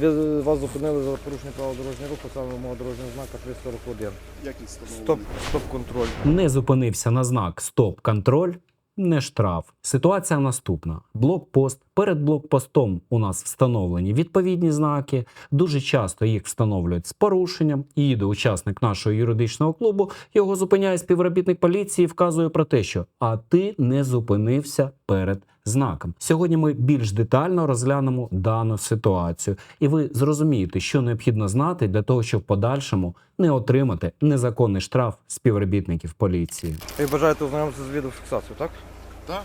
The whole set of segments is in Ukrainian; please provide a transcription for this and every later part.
Ви вас зупинили за порушення правил дорожнього руху, саме вимога дорожнього знака 341. Якість встановлена. Стоп, стоп контроль. не зупинився на знак Стоп-контроль, не штраф. Ситуація наступна: блокпост. Перед блокпостом у нас встановлені відповідні знаки. Дуже часто їх встановлюють з порушенням. Їде учасник нашого юридичного клубу. Його зупиняє співробітник поліції, і вказує про те, що а ти не зупинився перед знаком. Сьогодні ми більш детально розглянемо дану ситуацію, і ви зрозумієте, що необхідно знати для того, щоб в подальшому не отримати незаконний штраф співробітників поліції. Ви бажаєте ознайомитися з відеофіксацією, так? Так?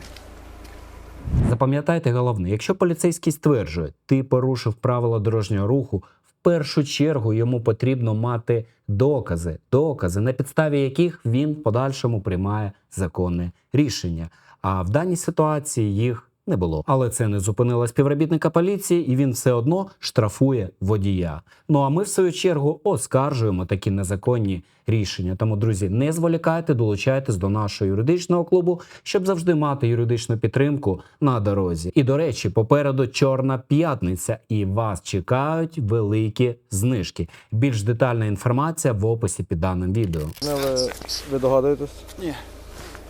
Запам'ятайте головне, якщо поліцейський стверджує, ти порушив правила дорожнього руху, в першу чергу йому потрібно мати докази, докази, на підставі яких він в подальшому приймає законне рішення. А в даній ситуації їх не було. Але це не зупинило співробітника поліції, і він все одно штрафує водія. Ну а ми, в свою чергу, оскаржуємо такі незаконні рішення. Тому, друзі, не зволікайте, долучайтесь до нашого юридичного клубу, щоб завжди мати юридичну підтримку на дорозі. І до речі, попереду чорна п'ятниця, і вас чекають великі знижки. Більш детальна інформація в описі під даним відео. Ви, ви догадуєтесь? Ні.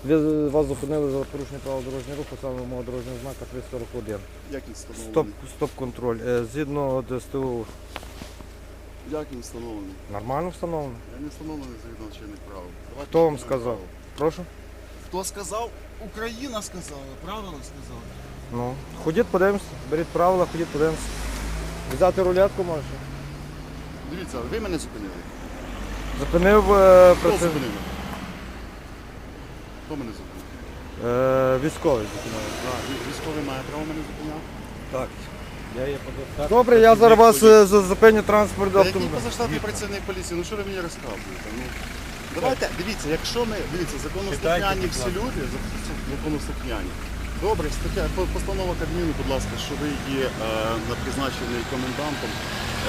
Ви вас зупинили за порушення правил дорожнього руху, саме вимога дорожнього знака 341. Якість встановлена. Стоп, стоп контроль. Е, Згідно ДСТУ Як він встановлений? нормально встановлено? Я не встановлений згідно чинних правил. Давайте Хто вам чинних сказав? правил. Прошу. Хто сказав? Україна сказала, правила сказала. Ну, ходіть, подивимося, беріть правила, ходіть, подивимося. Взяти рулетку можеш. Дивіться, ви мене зупинили. Зупинив е, Хто зупинив? Хто мене зупинив? е, військовий. А, ві- військовий має право мене зупиняти? Так. Добре, я зараз вас е, за- зупиню транспорт Та який автомобіля. позаштатний працівник поліції? Ну що ви мені розказуєте? Ну, давайте, дивіться, якщо ми, дивіться, законослухняні всі люди, зак- законослухняні. Добре, стаття, по- постанова Кабміну, будь ласка, що ви є е, на призначений комендантом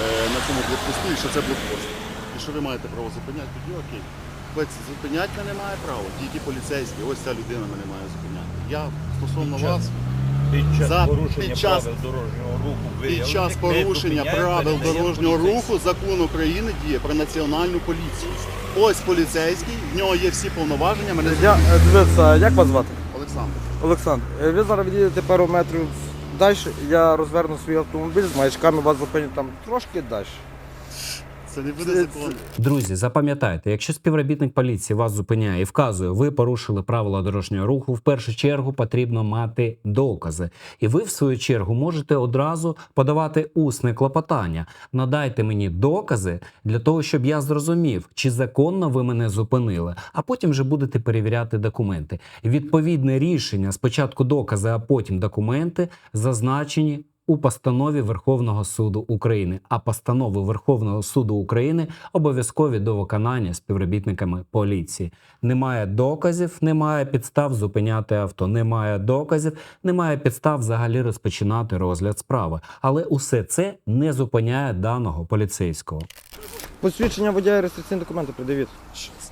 е, на цьому блокпосту і що це блокпост. І що ви маєте право зупиняти, тоді окей. Хлопці, зупиняти мене має право, тільки поліцейські, ось ця людина мене має зупиняти. Я стосовно Під час- вас, Під час За- порушення під час- правил дорожнього руху під час порушення правил дорожнього руху закон України діє про національну поліцію. Ось поліцейський, в нього є всі повноваження. Мене Я, е, дивіться, як вас звати? Олександр. Олександр, е, ви зараз відійдете пару метрів далі, я розверну свій автомобіль з маячками, вас зупиню там трошки далі. Це не буде закон. Друзі, запам'ятайте, якщо співробітник поліції вас зупиняє і вказує, ви порушили правила дорожнього руху, в першу чергу потрібно мати докази. І ви, в свою чергу, можете одразу подавати усне клопотання. Надайте мені докази для того, щоб я зрозумів, чи законно ви мене зупинили, а потім вже будете перевіряти документи. Відповідне рішення, спочатку докази, а потім документи, зазначені у постанові Верховного суду України. А постанови Верховного суду України обов'язкові до виконання співробітниками поліції. Немає доказів, немає підстав зупиняти авто. Немає доказів, немає підстав взагалі розпочинати розгляд справи. Але усе це не зупиняє даного поліцейського. Посвідчення водія і реєстраційні документи придивіть.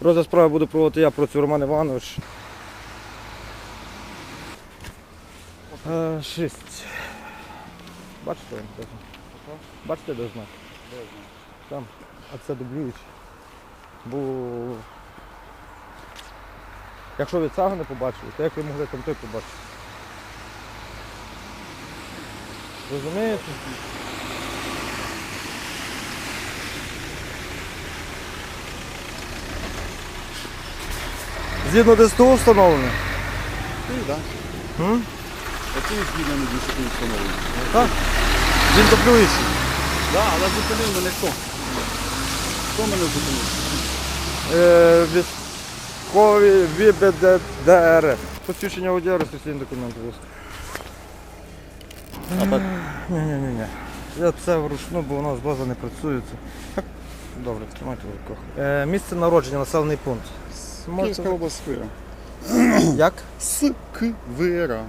Розгляд справи буду проводити я проти Роман Іванович. Е, Шість. Бачите? де? Бачите, де знак? Там. А це дублюючи. Бо якщо ви цього не побачили, то як ви могли там той побачити? Розумієте? Згідно ДСТУ встановлено. Так? М? Який згідно не дійсно встановлений? Так. Він дублюючий. Так, але зупинив мене хто? Хто мене зупинив? Е, військові ВІБДР. Посвідчення водія, офіційні документи. А так? Ні-ні-ні. Я це вручну, бо у нас база не працює. Добре, тримайте в руках. Е, місце народження, населений пункт. Київська область Сквира. Як? Сквира.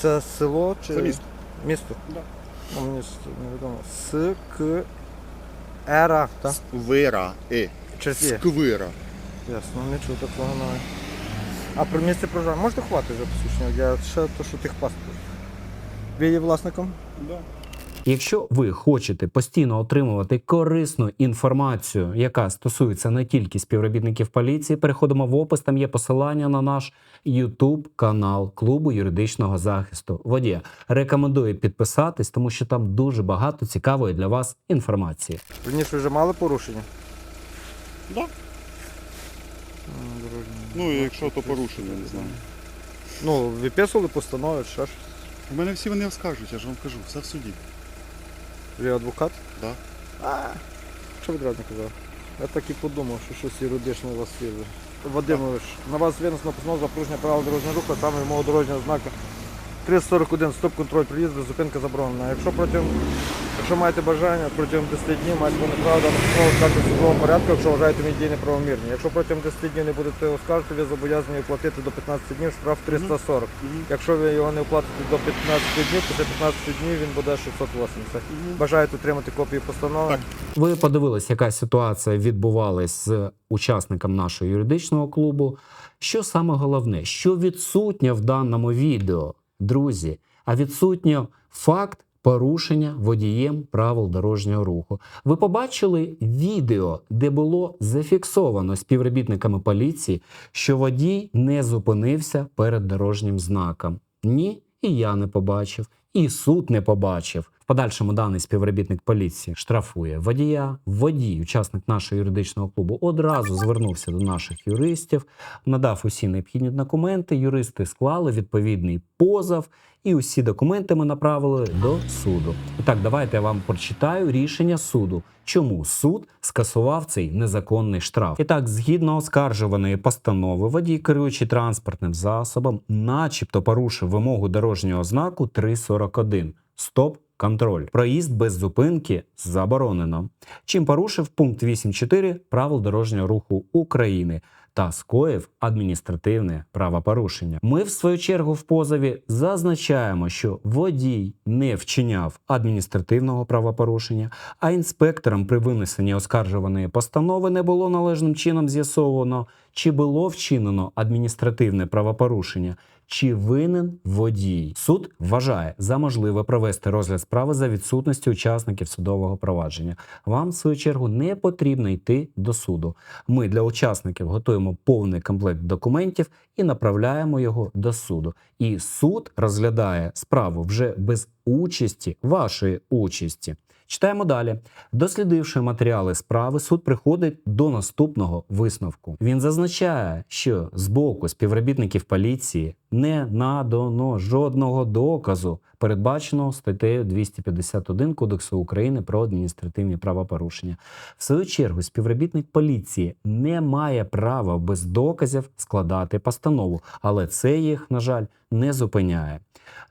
Це село чи Це місто. Місто? Да. Ну, мені ж невідомо. С К Ера. Так? Сквира. Е. Через є. Сквира. Ясно, не чув такого навіть. А про місце проживання можете ховати вже посвідчення? Я ще то, що тих паспорт. Ви є власником? Да. Якщо ви хочете постійно отримувати корисну інформацію, яка стосується не тільки співробітників поліції, переходимо в опис. Там є посилання на наш YouTube канал клубу юридичного захисту водія. Рекомендую підписатись, тому що там дуже багато цікавої для вас інформації. Раніше вже мали порушення? Да. Ну, і якщо то порушення, не знаю. Ну, виписували постанови, ще ж. У мене всі вони скажуть, я ж вам кажу, все в суді. Ви адвокат? Да. А, що відразу не казав? Я так і подумав, що щось юридичне у вас є. Вадимович, на вас винесено постанова за порушення правил дорожнього руху, саме мого дорожнього знака 341 стоп контроль приїзду, зупинка заборонена. Якщо протягом, якщо маєте бажання, протягом 10 днів маєте неправда на постанову скаржити в судовому порядку, якщо вважаєте мій дії неправомірні. Якщо протягом 10 днів не будете оскаржити, ви зобов'язані оплатити до 15 днів штраф 340. Якщо ви його не оплатите до 15 днів, після 15 днів він буде 680. Бажаєте отримати копію постанови? Ви подивились, яка ситуація відбувалась з учасником нашого юридичного клубу. Що саме головне, що відсутнє в даному відео, друзі, а відсутньо факт порушення водієм правил дорожнього руху. Ви побачили відео, де було зафіксовано співробітниками поліції, що водій не зупинився перед дорожнім знаком. Ні, і я не побачив, і суд не побачив. Подальшому даний співробітник поліції штрафує водія. Водій, учасник нашого юридичного клубу, одразу звернувся до наших юристів, надав усі необхідні документи. Юристи склали відповідний позов, і усі документи ми направили до суду. І так, давайте я вам прочитаю рішення суду. Чому суд скасував цей незаконний штраф? І так, згідно оскаржуваної постанови, водій, керуючи транспортним засобом, начебто порушив вимогу дорожнього знаку 341. Стоп. Контроль. Проїзд без зупинки заборонено. Чим порушив пункт 8.4 правил дорожнього руху України та скоїв адміністративне правопорушення. Ми, в свою чергу, в позові зазначаємо, що водій не вчиняв адміністративного правопорушення, а інспекторам при винесенні оскаржуваної постанови не було належним чином з'ясовано, чи було вчинено адміністративне правопорушення, чи винен водій. Суд вважає за можливе провести розгляд справи за відсутності учасників судового провадження. Вам, в свою чергу, не потрібно йти до суду. Ми для учасників готуємо повний комплект документів і направляємо його до суду. І суд розглядає справу вже без участі вашої участі. Читаємо далі. Дослідивши матеріали справи, суд приходить до наступного висновку. Він зазначає, що з боку співробітників поліції не надано жодного доказу, передбаченого статтею 251 Кодексу України про адміністративні правопорушення. В свою чергу, співробітник поліції не має права без доказів складати постанову, але це їх, на жаль, не зупиняє.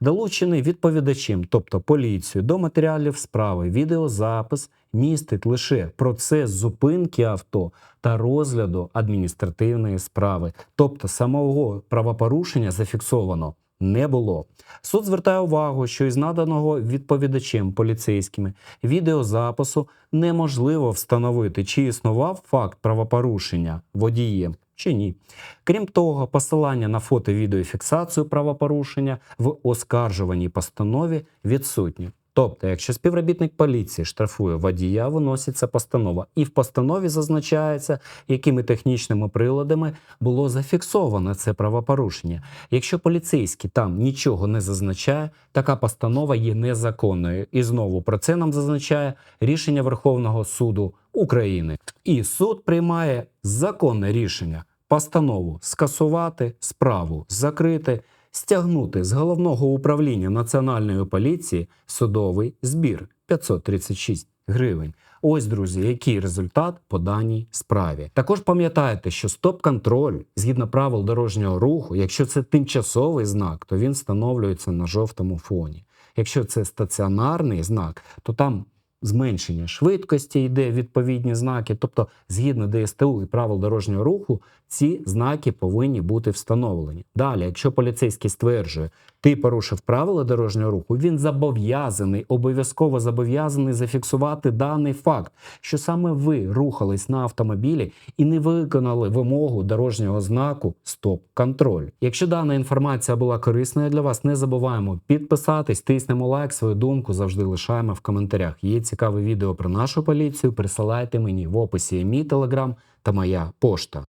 Долучений відповідачем, тобто поліцію, до матеріалів справи, відеозапис містить лише процес зупинки авто та розгляду адміністративної справи, тобто самого правопорушення зафіксовано. Не було. Суд звертає увагу, що із наданого відповідачем поліцейськими відеозапису неможливо встановити, чи існував факт правопорушення водієм чи ні. Крім того, посилання на фото-відеофіксацію правопорушення в оскаржуваній постанові відсутні. Тобто, якщо співробітник поліції штрафує водія, виноситься постанова, і в постанові зазначається, якими технічними приладами було зафіксовано це правопорушення. Якщо поліцейський там нічого не зазначає, така постанова є незаконною. І знову про це нам зазначає рішення Верховного суду України. І суд приймає законне рішення постанову скасувати, справу закрити, стягнути з головного управління Національної поліції судовий збір 536 гривень. Ось, друзі, який результат по даній справі. Також пам'ятайте, що стоп-контроль згідно правил дорожнього руху, якщо це тимчасовий знак, то він встановлюється на жовтому фоні. Якщо це стаціонарний знак, то там зменшення швидкості йде відповідні знаки. Тобто, згідно ДСТУ і правил дорожнього руху, ці знаки повинні бути встановлені. Далі, якщо поліцейський стверджує, ти порушив правила дорожнього руху, він зобов'язаний, обов'язково зобов'язаний зафіксувати даний факт, що саме ви рухались на автомобілі і не виконали вимогу дорожнього знаку стоп-контроль. Якщо дана інформація була корисною для вас, не забуваємо підписатись, тиснемо лайк, свою думку завжди лишаємо в коментарях. Є цікаве відео про нашу поліцію. Присилайте мені в описі мій телеграм та моя пошта.